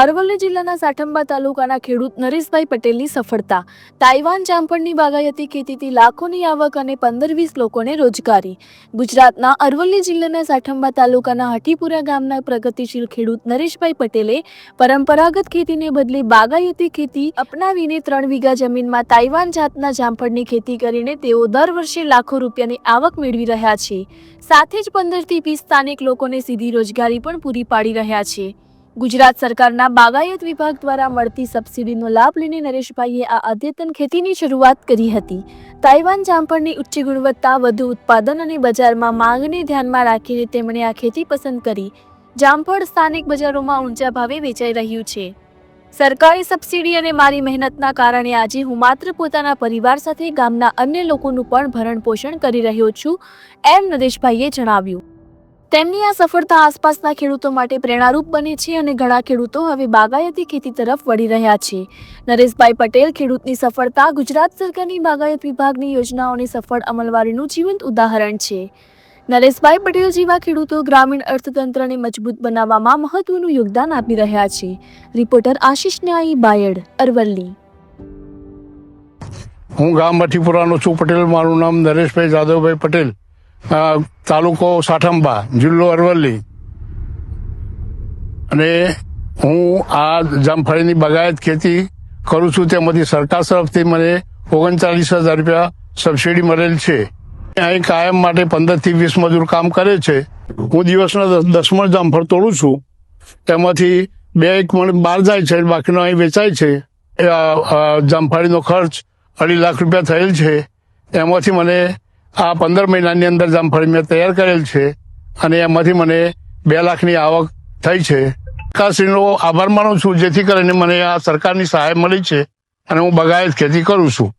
અરવલ્લી જિલ્લાના સાઠંબા તાલુકાના ખેડૂત નરેશભાઈ પટેલની સફળતા. તાઇવાન જામફળની બાગાયતી ખેતીથી લાખોની આવક અને પંદર વીસ લોકોને રોજગારી. ગુજરાતના અરવલ્લી જિલ્લાના સાઠંબા તાલુકાના હઠીપુરા ગામના પ્રગતિશીલ ખેડૂત નરેશભાઈ પટેલે પરંપરાગત ખેતીને બદલે બાગાયતી ખેતી અપનાવીને ત્રણ વીઘા જમીનમાં તાઇવાન જાતના જામફળની ખેતી કરીને તેઓ દર વર્ષે લાખો રૂપિયાની આવક મેળવી રહ્યા છે. સાથે જ પંદરથી વીસ સ્થાનિક લોકોને સીધી રોજગારી પણ પૂરી પાડી રહ્યા છે. ગુજરાત સરકારના બાગાયત વિભાગ દ્વારા મળતી સબસિડીનો લાભ લઈને નરેશભાઈએ આ અદ્યતન ખેતીની શરૂઆત કરી હતી. તાઇવાન જામફળની ઉચ્ચ ગુણવત્તા, વધુ ઉત્પાદન અને બજારમાં માંગને ધ્યાનમાં રાખીને તેમણે આ ખેતી પસંદ કરી. જામફળ સ્થાનિક બજારોમાં ઊંચા ભાવે વેચાઈ રહ્યું છે. સરકારી સબસિડી અને મારી મહેનતના કારણે આજે હું માત્ર પોતાના પરિવાર સાથે ગામના અન્ય લોકોનું પણ ભરણ પોષણ કરી રહ્યો છું, એમ નરેશભાઈએ જણાવ્યું. તેમની આ સફળતા આસપાસના ખેડૂતો માટે પ્રેરણારૂપ બને છે અને ઘણા ખેડૂતો હવે બાગાયતી ખેતી તરફ વળી રહ્યા છે. નરેશભાઈ પટેલ ખેડૂતની સફળતા, ગુજરાત સરકારની બાગાયત વિભાગની યોજનાઓની સફળ અમલવારીનું જીવંત ઉદાહરણ છે. નરેશભાઈ પટેલ જેવા ખેડૂતો ગ્રામીણ અર્થતંત્રને મજબૂત બનાવવામાં મહત્વનું યોગદાન આપી રહ્યા છે. રિપોર્ટર આશિષ ન્યાયી, બાયડ, અરવલ્લી. હું ગામ મઠીપુરાનો છું પટેલ. મારું નામ નરેશભાઈ જાદવભાઈ પટેલ. તાલુકો સાઠંબા, જિલ્લો અરવલ્લી. અને હું આ જામફળીની બગાયત ખેતી કરું છું. તેમાંથી સરકાર તરફથી મને ઓગણચાલીસ હજાર રૂપિયા સબસિડી મળેલ છે. અહીં કાયમ માટે પંદરથી વીસ મજૂર કામ કરે છે. હું દિવસના દસ દસ મણ જામફળ તોડું છું. તેમાંથી બે એક મણ બહાર જાય છે, બાકીનો અહીં વેચાય છે. જામફળીનો ખર્ચ અઢી લાખ રૂપિયા થયેલ છે. એમાંથી મને આ પંદર મહિનાની અંદર જામફળી મેં તૈયાર કરેલ છે અને એમાંથી મને બે લાખની આવક થઈ છે. સરકારશ્રીનો આભાર માનું છું, જેથી કરીને મને આ સરકારની સહાય મળી છે અને હું બગાયત ખેતી કરું છું.